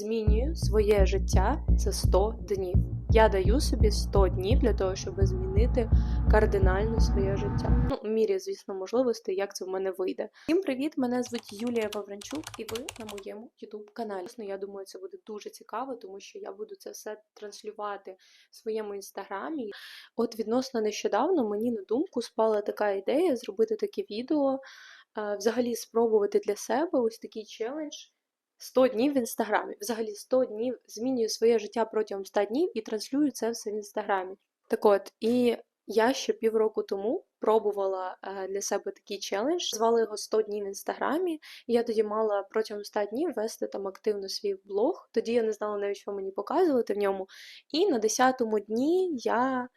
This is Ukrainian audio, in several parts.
змінюю своє життя за 100 днів. Я даю собі 100 днів для того, щоб змінити кардинально своє життя. Ну, в мірі, звісно, можливостей, як це в мене вийде. Всім привіт! Мене звуть Юлія Вавранчук, і ви на моєму youtube каналі. Чесно, Я думаю, це буде дуже цікаво, тому що я буду це все транслювати в своєму інстаграмі. От відносно нещодавно мені на думку спала така ідея зробити таке відео, взагалі спробувати для себе ось такий челендж. 100 днів в інстаграмі. Взагалі 100 днів змінюю своє життя протягом 100 днів і транслюю це все в інстаграмі. Так от, і я ще півроку тому пробувала е, для себе такий челендж, звали його 100 днів в інстаграмі. І я тоді мала протягом 100 днів вести там активно свій блог. Тоді я не знала навіть, що мені показувати в ньому. І на 10-му дні я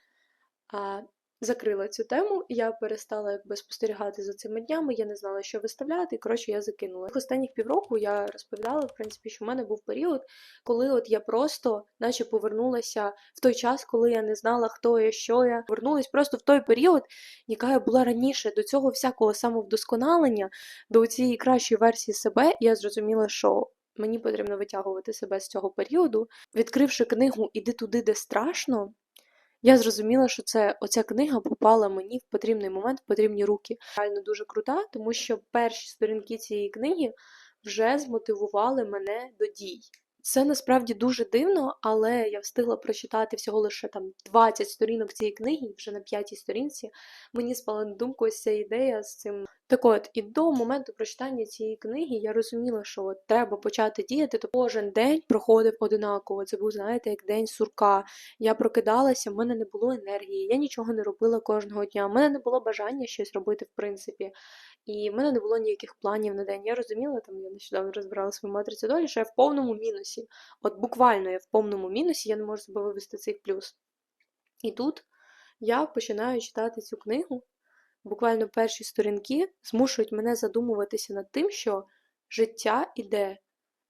а, закрила цю тему, я перестала якби спостерігати за цими днями, я не знала, що виставляти, і коротше, я закинула. Останніх півроку я розповідала, в принципі, що в мене був період, коли от я просто, наче повернулася в той час, коли я не знала, хто я, що я. Повернулась просто в той період, яка я була раніше, до цього всякого самовдосконалення, до цієї кращої версії себе, я зрозуміла, що. Мені потрібно витягувати себе з цього періоду. Відкривши книгу Іди туди, де страшно, я зрозуміла, що це оця книга попала мені в потрібний момент, в потрібні руки. Реально дуже крута, тому що перші сторінки цієї книги вже змотивували мене до дій. Це насправді дуже дивно, але я встигла прочитати всього лише там 20 сторінок цієї книги, вже на п'ятій сторінці мені спала на думку ось ця ідея з цим. Так от, і до моменту прочитання цієї книги я розуміла, що от треба почати діяти, то кожен день проходив одинаково. Це був, знаєте, як день сурка. Я прокидалася, в мене не було енергії, я нічого не робила кожного дня. У мене не було бажання щось робити, в принципі. І в мене не було ніяких планів на день. Я розуміла, там я нещодавно розбирала свою матрицю долі, що я в повному мінусі. От буквально я в повному мінусі, я не можу себе вивести цей плюс. І тут я починаю читати цю книгу. Буквально перші сторінки змушують мене задумуватися над тим, що життя іде.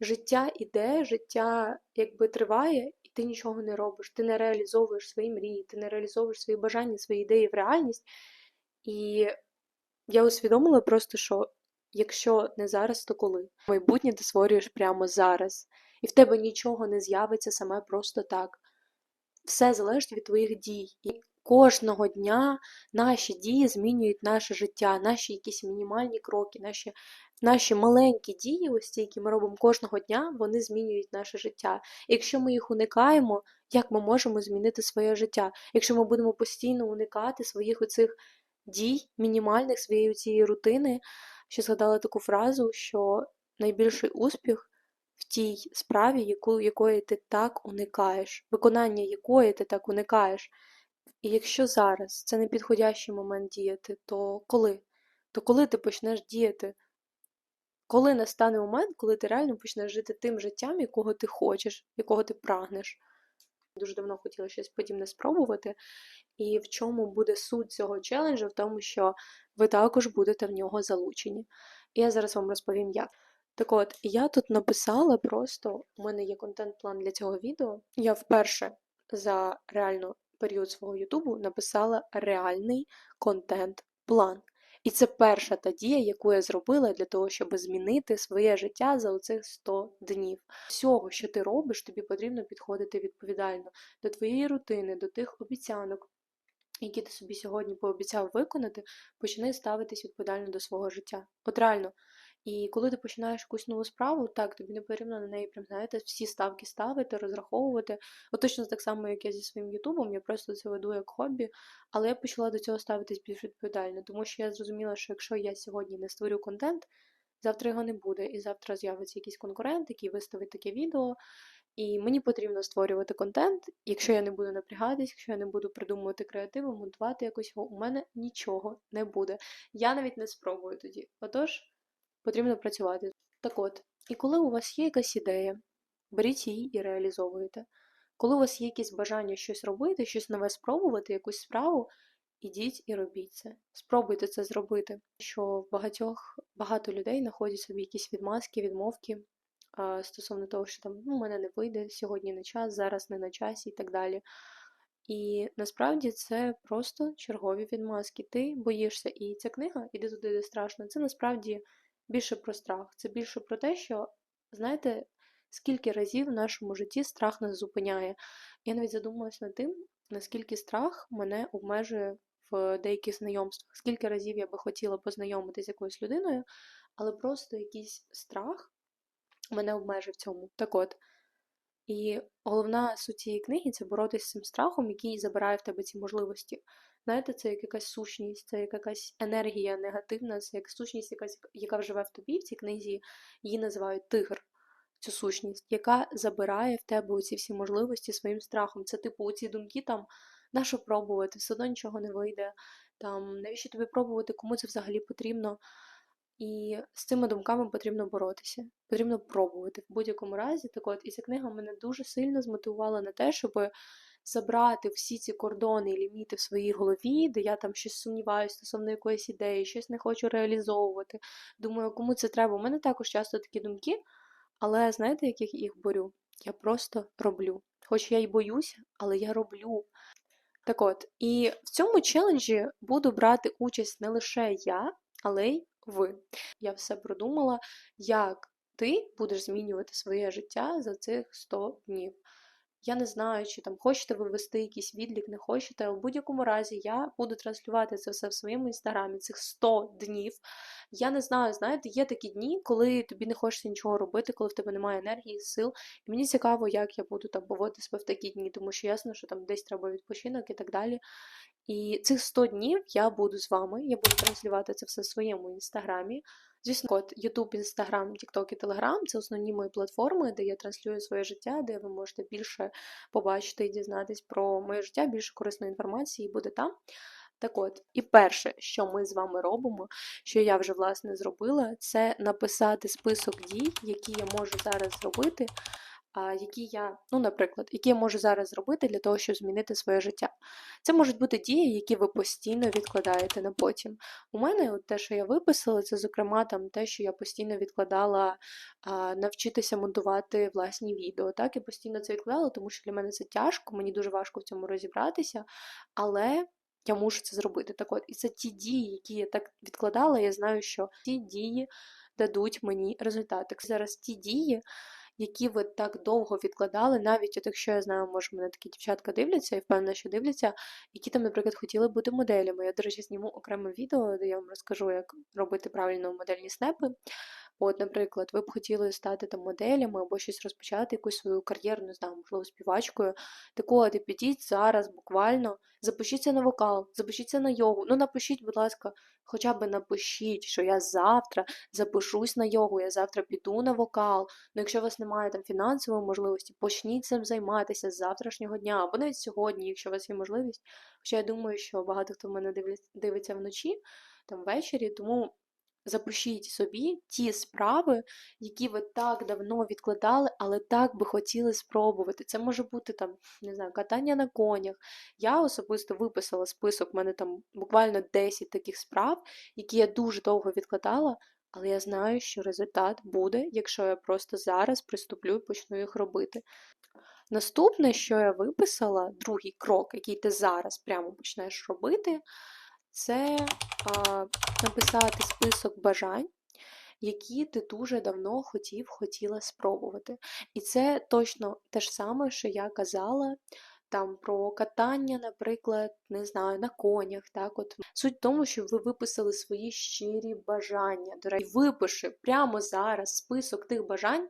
Життя іде, життя якби триває, і ти нічого не робиш. Ти не реалізовуєш свої мрії, ти не реалізовуєш свої бажання, свої ідеї в реальність. І я усвідомила просто, що якщо не зараз, то коли? Майбутнє ти створюєш прямо зараз, і в тебе нічого не з'явиться саме просто так. Все залежить від твоїх дій. І кожного дня наші дії змінюють наше життя, наші якісь мінімальні кроки, наші наші маленькі дії, ось ті, які ми робимо кожного дня, вони змінюють наше життя. Якщо ми їх уникаємо, як ми можемо змінити своє життя? Якщо ми будемо постійно уникати своїх оцих дій, мінімальних своєї цієї рутини, ще згадала таку фразу, що найбільший успіх в тій справі, яку, якої ти так уникаєш, виконання якої ти так уникаєш. І якщо зараз це не підходящий момент діяти, то коли? То коли ти почнеш діяти? Коли настане момент, коли ти реально почнеш жити тим життям, якого ти хочеш, якого ти прагнеш? Дуже давно хотіла щось подібне спробувати. І в чому буде суть цього челенджу? В тому, що ви також будете в нього залучені. І я зараз вам розповім як. Так от, я тут написала просто, у мене є контент-план для цього відео. Я вперше за реально період свого Ютубу написала реальний контент-план. І це перша та дія, яку я зробила для того, щоб змінити своє життя за оцих 100 днів. Всього, що ти робиш, тобі потрібно підходити відповідально до твоєї рутини, до тих обіцянок, які ти собі сьогодні пообіцяв виконати, почни ставитись відповідально до свого життя. От реально. І коли ти починаєш якусь нову справу, так, тобі не потрібно на неї прям, знаєте, всі ставки ставити, розраховувати. От точно так само, як я зі своїм Ютубом, я просто це веду як хобі, але я почала до цього ставитись більш відповідально, тому що я зрозуміла, що якщо я сьогодні не створю контент, завтра його не буде, і завтра з'явиться якийсь конкурент, який виставить таке відео. І мені потрібно створювати контент, якщо я не буду напрягатись, якщо я не буду придумувати креативи, монтувати якось його, у мене нічого не буде. Я навіть не спробую тоді. Отож потрібно працювати. Так от, і коли у вас є якась ідея, беріть її і реалізовуйте. Коли у вас є якісь бажання щось робити, щось нове спробувати, якусь справу, ідіть і робіть це. Спробуйте це зробити. Що в багатьох багато людей знаходять собі якісь відмазки, відмовки стосовно того, що там ну, у мене не вийде, сьогодні не час, зараз не на часі і так далі. І насправді це просто чергові відмазки. Ти боїшся. І ця книга іди туди, де страшно. Це насправді більше про страх. Це більше про те, що, знаєте, Скільки разів в нашому житті страх нас зупиняє? Я навіть задумалась над тим, наскільки страх мене обмежує в деяких знайомствах. Скільки разів я би хотіла познайомитися з якоюсь людиною, але просто якийсь страх мене обмежив цьому. Так от. І головна суть цієї книги це боротися з цим страхом, який забирає в тебе ці можливості. Знаєте, це як якась сущність, це як якась енергія негативна, це як сущність, якась, яка вживе в тобі в цій книзі, її називають тигр, цю сущність, яка забирає в тебе оці всі можливості своїм страхом. Це типу оці думки там, на що пробувати, все одно нічого не вийде. Там, навіщо тобі пробувати, кому це взагалі потрібно? І з цими думками потрібно боротися, потрібно пробувати в будь-якому разі. Так от, і ця книга мене дуже сильно змотивувала на те, щоб забрати всі ці кордони і ліміти в своїй голові, де я там щось сумніваюся стосовно якоїсь ідеї, щось не хочу реалізовувати. Думаю, кому це треба. У мене також часто такі думки, але знаєте, як я їх борю? Я просто роблю. Хоч я й боюся, але я роблю. Так от, і в цьому челенджі буду брати участь не лише я, але й ви. Я все продумала, як ти будеш змінювати своє життя за цих 100 днів. Я не знаю, чи там хочете ви ввести якийсь відлік, не хочете, але в будь-якому разі я буду транслювати це все в своєму інстаграмі, цих 100 днів. Я не знаю, знаєте, є такі дні, коли тобі не хочеться нічого робити, коли в тебе немає енергії, сил. І мені цікаво, як я буду там поводити себе в такі дні, тому що ясно, що там десь треба відпочинок і так далі. І цих 100 днів я буду з вами, я буду транслювати це все в своєму інстаграмі. Звісно, от YouTube, Instagram, TikTok і Telegram це основні мої платформи, де я транслюю своє життя, де ви можете більше побачити і дізнатись про моє життя, більше корисної інформації буде там. Так от, і перше, що ми з вами робимо, що я вже власне зробила, це написати список дій, які я можу зараз зробити які я, ну, наприклад, які я можу зараз зробити для того, щоб змінити своє життя. Це можуть бути дії, які ви постійно відкладаєте на потім. У мене от те, що я виписала, це, зокрема, там те, що я постійно відкладала а, навчитися монтувати власні відео. Так, я постійно це відкладала, тому що для мене це тяжко, мені дуже важко в цьому розібратися, але. Я мушу це зробити. Так от, і це ті дії, які я так відкладала. Я знаю, що ці дії дадуть мені результати. Зараз ті дії, які ви так довго відкладали, навіть от якщо я знаю, може, мене такі дівчатка дивляться, і впевнена, що дивляться, які там, наприклад, хотіли бути моделями. Я, до речі, зніму окреме відео, де я вам розкажу, як робити правильно модельні снепи. От, наприклад, ви б хотіли стати там моделями або щось розпочати, якусь свою кар'єру, не знаю, можливо, співачкою. Так от, підіть зараз буквально, запишіться на вокал, запишіться на йогу. Ну, напишіть, будь ласка, хоча б напишіть, що я завтра запишусь на йогу, я завтра піду на вокал. Ну, якщо у вас немає там фінансової можливості, почніть цим займатися з завтрашнього дня, або навіть сьогодні, якщо у вас є можливість. Хоча я думаю, що багато хто в мене дивиться вночі, там ввечері, тому. Запишіть собі ті справи, які ви так давно відкладали, але так би хотіли спробувати. Це може бути там, не знаю, катання на конях. Я особисто виписала список, в мене там буквально 10 таких справ, які я дуже довго відкладала, але я знаю, що результат буде, якщо я просто зараз приступлю і почну їх робити. Наступне, що я виписала, другий крок, який ти зараз прямо почнеш робити це а, написати список бажань, які ти дуже давно хотів, хотіла спробувати. І це точно те ж саме, що я казала. Там про катання, наприклад, не знаю, на конях. Так, от суть в тому, що ви виписали свої щирі бажання. До речі, випиши прямо зараз список тих бажань,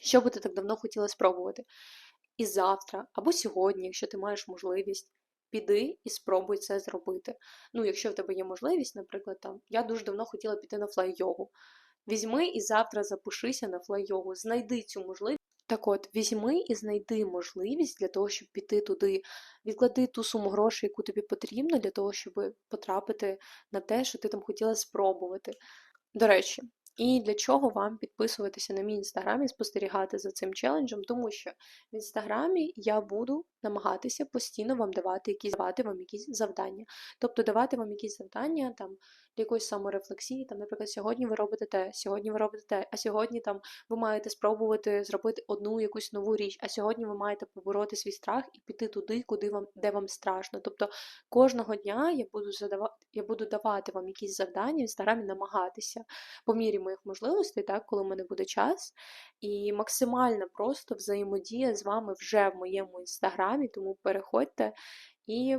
що би ти так давно хотіла спробувати. І завтра, або сьогодні, якщо ти маєш можливість, піди і спробуй це зробити. Ну, якщо в тебе є можливість, наприклад, там я дуже давно хотіла піти на флай-йогу. Візьми і завтра запишися на флай-йогу, знайди цю можливість. Так от, візьми і знайди можливість для того, щоб піти туди, відклади ту суму грошей, яку тобі потрібно, для того, щоб потрапити на те, що ти там хотіла спробувати. До речі, і для чого вам підписуватися на мій інстаграм і спостерігати за цим челенджем? Тому що в інстаграмі я буду намагатися постійно вам давати якісь давати вам якісь завдання. Тобто давати вам якісь завдання там для якоїсь саморефлексії, там, наприклад, сьогодні ви робите те, сьогодні ви робите те, а сьогодні там ви маєте спробувати зробити одну якусь нову річ, а сьогодні ви маєте побороти свій страх і піти туди, куди вам де вам страшно. Тобто кожного дня я буду задавати, я буду давати вам якісь завдання в інстаграмі, намагатися по мірі моїх можливостей, так, коли в мене буде час. І максимально просто взаємодія з вами вже в моєму інстаграмі, тому переходьте і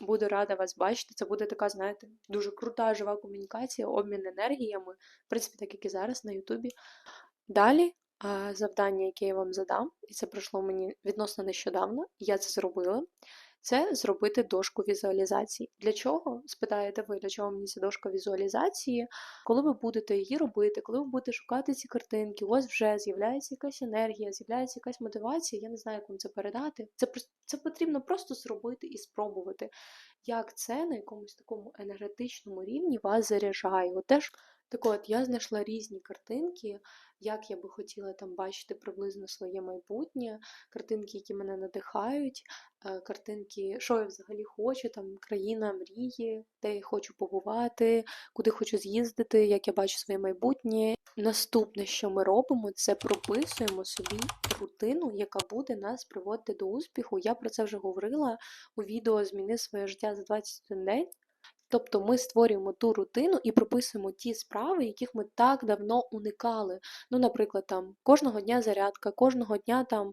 буду рада вас бачити. Це буде така, знаєте, дуже крута жива комунікація, обмін енергіями, в принципі, так як і зараз на Ютубі. Далі завдання, яке я вам задам, і це пройшло мені відносно нещодавно, я це зробила. Це зробити дошку візуалізації. Для чого? Спитаєте ви, для чого мені ця дошка візуалізації? Коли ви будете її робити, коли ви будете шукати ці картинки, у вас вже з'являється якась енергія, з'являється якась мотивація, я не знаю, як вам це передати. Це це потрібно просто зробити і спробувати, як це на якомусь такому енергетичному рівні вас заряджає. От теж так от, я знайшла різні картинки, як я би хотіла там бачити приблизно своє майбутнє, картинки, які мене надихають, е, картинки, що я взагалі хочу, там країна мрії, де я хочу побувати, куди хочу з'їздити, як я бачу своє майбутнє. Наступне, що ми робимо, це прописуємо собі рутину, яка буде нас приводити до успіху. Я про це вже говорила у відео Зміни своє життя за 21 день. Тобто ми створюємо ту рутину і прописуємо ті справи, яких ми так давно уникали. Ну, наприклад, там кожного дня зарядка, кожного дня там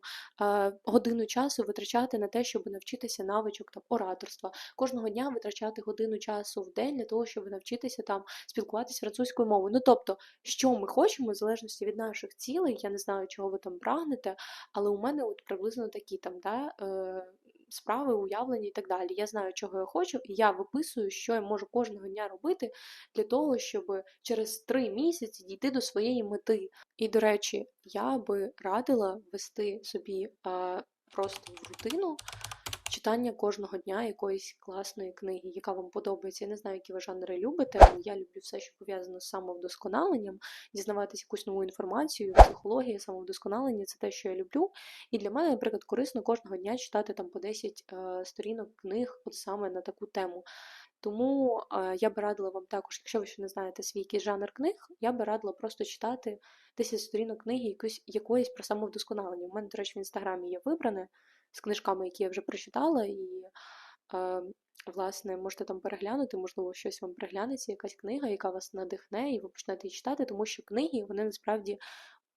годину часу витрачати на те, щоб навчитися навичок там ораторства, кожного дня витрачати годину часу в день для того, щоб навчитися там спілкуватися французькою мовою. Ну тобто, що ми хочемо, в залежності від наших цілей, я не знаю, чого ви там прагнете, але у мене от приблизно такі там да, е, справи, уявлення і так далі. Я знаю, чого я хочу, і я виписую, що я можу кожного дня робити для того, щоб через три місяці дійти до своєї мети. І, до речі, я би радила вести собі просто в рутину. Читання кожного дня якоїсь класної книги, яка вам подобається. Я не знаю, які ви жанри любите, але я люблю все, що пов'язано з самовдосконаленням, дізнаватися якусь нову інформацію, психологія, самовдосконалення це те, що я люблю. І для мене, наприклад, корисно кожного дня читати там по 10 е, сторінок книг, от саме на таку тему. Тому е, я би радила вам також, якщо ви ще не знаєте свій якийсь жанр книг, я би радила просто читати 10 сторінок книги якоїсь, якоїсь про самовдосконалення. У мене, до речі, в інстаграмі є вибране з книжками, які я вже прочитала, і, е, власне, можете там переглянути, можливо, щось вам приглянеться, якась книга, яка вас надихне, і ви почнете її читати, тому що книги, вони насправді.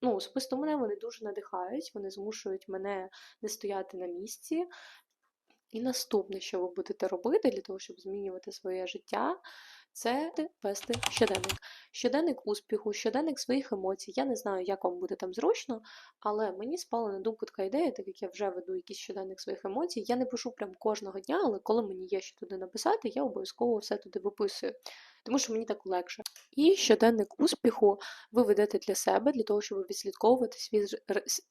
Ну, особисто мене вони дуже надихають, вони змушують мене не стояти на місці. І наступне, що ви будете робити для того, щоб змінювати своє життя, це вести щоденник. Щоденник успіху, щоденник своїх емоцій. Я не знаю, як вам буде там зручно, але мені спала на думку така ідея, так як я вже веду якийсь щоденник своїх емоцій. Я не пишу прям кожного дня, але коли мені є що туди написати, я обов'язково все туди виписую. Тому що мені так легше. І щоденник успіху ви ведете для себе, для того, щоб відслідковувати свій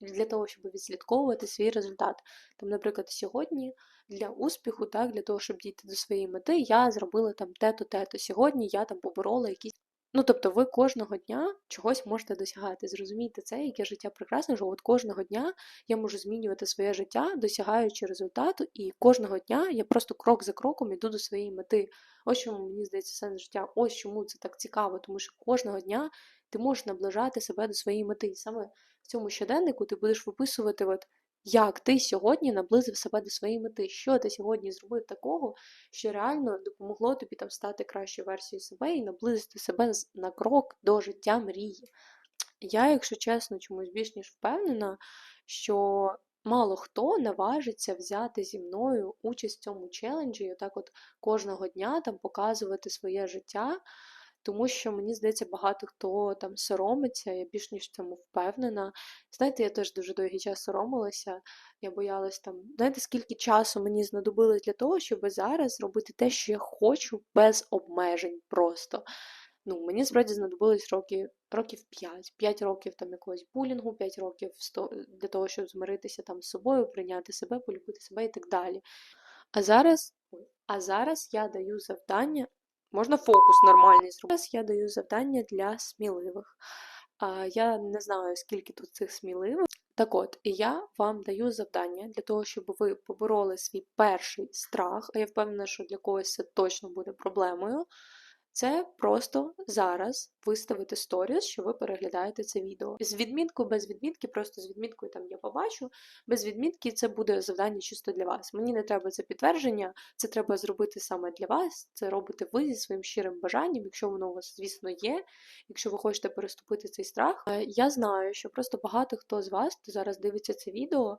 для того, щоб відслідковувати свій результат. Там, наприклад, сьогодні для успіху, так, для того, щоб дійти до своєї мети, я зробила там те-то, те-то. Сьогодні я там поборола якісь. Ну, тобто, ви кожного дня чогось можете досягати. Зрозумійте це, яке життя прекрасне, що от кожного дня я можу змінювати своє життя, досягаючи результату, і кожного дня я просто крок за кроком іду до своєї мети. Ось чому мені здається сенс життя. Ось чому це так цікаво, тому що кожного дня ти можеш наближати себе до своєї мети. І саме в цьому щоденнику ти будеш виписувати от як ти сьогодні наблизив себе до своєї мети? Що ти сьогодні зробив такого, що реально допомогло тобі там стати кращою версією себе і наблизити себе на крок до життя мрії? Я, якщо чесно, чомусь більш ніж впевнена, що мало хто наважиться взяти зі мною участь в цьому челенджі, і отак от кожного дня там показувати своє життя. Тому що мені здається, багато хто там соромиться, я більш ніж цьому впевнена. Знаєте, я теж дуже довгий час соромилася, я боялась там, знаєте, скільки часу мені знадобилось для того, щоб зараз робити те, що я хочу, без обмежень просто. Ну, Мені справді знадобилось роки, років 5, 5 років там якогось булінгу, 5 років для того, щоб змиритися там з собою, прийняти себе, полюбити себе і так далі. А зараз, а зараз я даю завдання Можна фокус нормальний зробити. Зараз я даю завдання для сміливих. Я не знаю, скільки тут цих сміливих. Так от, я вам даю завдання для того, щоб ви побороли свій перший страх, а я впевнена, що для когось це точно буде проблемою. Це просто зараз виставити сторіс, що ви переглядаєте це відео. З відміткою, без відмітки, просто з відміткою там я побачу. Без відмітки це буде завдання чисто для вас. Мені не треба це підтвердження, це треба зробити саме для вас. Це робите ви зі своїм щирим бажанням, якщо воно у вас, звісно, є. Якщо ви хочете переступити цей страх. Е, Я знаю, що просто багато хто з вас, хто зараз дивиться це відео,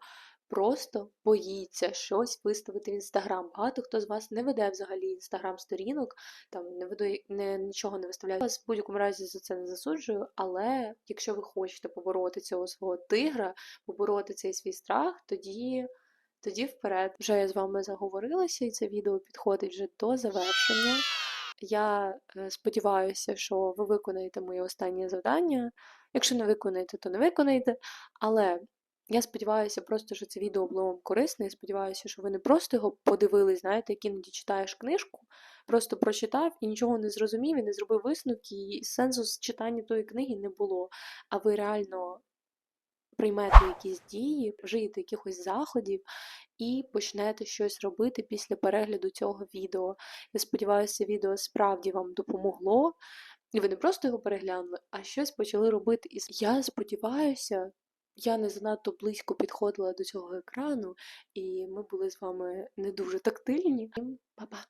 просто боїться щось виставити в інстаграм. Багато хто з вас не веде взагалі інстаграм-сторінок, там не веду не нічого не виставляю. Вас в будь-якому разі за це не засуджую. Але якщо ви хочете побороти цього свого тигра, побороти цей свій страх, тоді. Тоді вперед. Вже я з вами заговорилася, і це відео підходить вже до завершення. Я е, сподіваюся, що ви виконаєте моє останнє завдання. Якщо не виконаєте, то не виконаєте. Але я сподіваюся просто, що це відео було вам корисне. Я сподіваюся, що ви не просто його подивились, знаєте, як іноді читаєш книжку, просто прочитав і нічого не зрозумів, і не зробив висновки, і сенсу з читання тої книги не було. А ви реально приймете якісь дії, вжиєте якихось заходів і почнете щось робити після перегляду цього відео. Я сподіваюся, відео справді вам допомогло. І ви не просто його переглянули, а щось почали робити. І я сподіваюся, я не занадто близько підходила до цього екрану, і ми були з вами не дуже тактильні. Па-па!